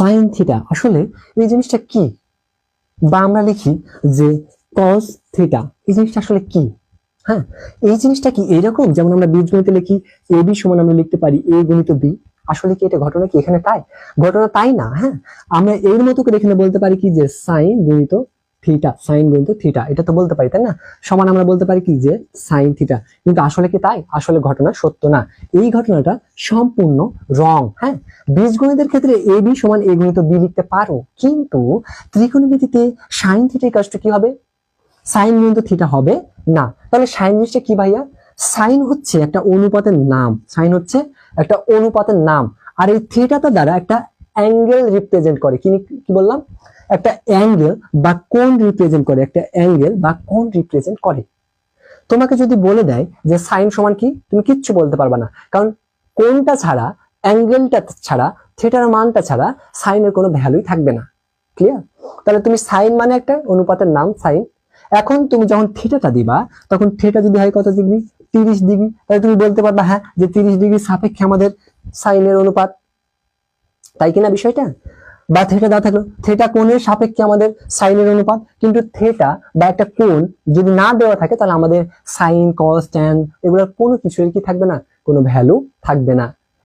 Sine theta আসলে এই জিনিসটা কি? বা আমরা লিখি যে কস থিটা এই জিনিসটা আসলে কি? হ্যাঁ এই জিনিসটা কি এইরকম? যেমন আমরা বীজগণিতে লিখি এ বি সমান আমরা লিখতে পারি এ গণিত বি। আসলে কি এটা ঘটনা কি এখানে তাই? ঘটনা তাই না হ্যাঁ। আমরা এর মতো করে এখানে বলতে পারি কি যে সাইন গুণিত থিটা সাইন গুণিত থিটা এটা তো বলতে পারি, তাই না? সমান আমরা বলতে পারি কি যে সাইন থিটা কিন্তু আসলে কি তাই? আসলে ঘটনা সত্য না। এই ঘটনাটা সম্পূর্ণ রং হ্যাঁ? বীজগণিতের ক্ষেত্রে এ বি সমান এ গুণিত বি লিখতে পারো। কিন্তু ত্রিকোণমিতিতে সাইন থিটার কাজটা কি হবে? সাইন গুণিত থিটা হবে না। তাহলে সাইন জিনিসটা কি ভাইয়া? সাইন হচ্ছে একটা অনুপাতের নাম। সাইন হচ্ছে একটা অনুপাতের নাম। আর এই থিটাটা দ্বারা একটা অ্যাঙ্গেল রিপ্রেজেন্ট করে। কি কি বললাম? একটা অ্যাঙ্গেল বা কোণ রিপ্রেজেন্ট করে, একটা অ্যাঙ্গেল বা কোণ রিপ্রেজেন্ট করে। তোমাকে যদি বলে দেয় যে সাইন সমান কি, তুমি কিচ্ছু বলতে পারবে না। কারণ কোনটা ছাড়া অ্যাঙ্গেলটা ছাড়া থিয়েটার মানটা ছাড়া সাইনের কোনো ভ্যালুই থাকবে না। ক্লিয়ার তাহলে তুমি সাইন মানে একটা, অনুপাতের নাম সাইন এখন তুমি যখন থিটাটা দিবা, তখন থিটা যদি হয় কত ডিগ্রি তিরিশ ডিগ্রি তাহলে তুমি বলতে পারবা হ্যাঁ যে তিরিশ ডিগ্রি সাপেক্ষে আমাদের সাইনের অনুপাত। তাই কিনা বিষয়টা? বা থেটা দেওয়া থাকল। থেটা কোণের সাপেক্ষে আমাদের সাইনের অনুপাত, কিন্তু থেটা বা একটা কোন যদি না দেওয়া থাকে, তাহলে আমাদের সাইন কস ট্যান এগুলোর কোনো কিছুর কি থাকবে না? কোনো ভ্যালু থাকবে না।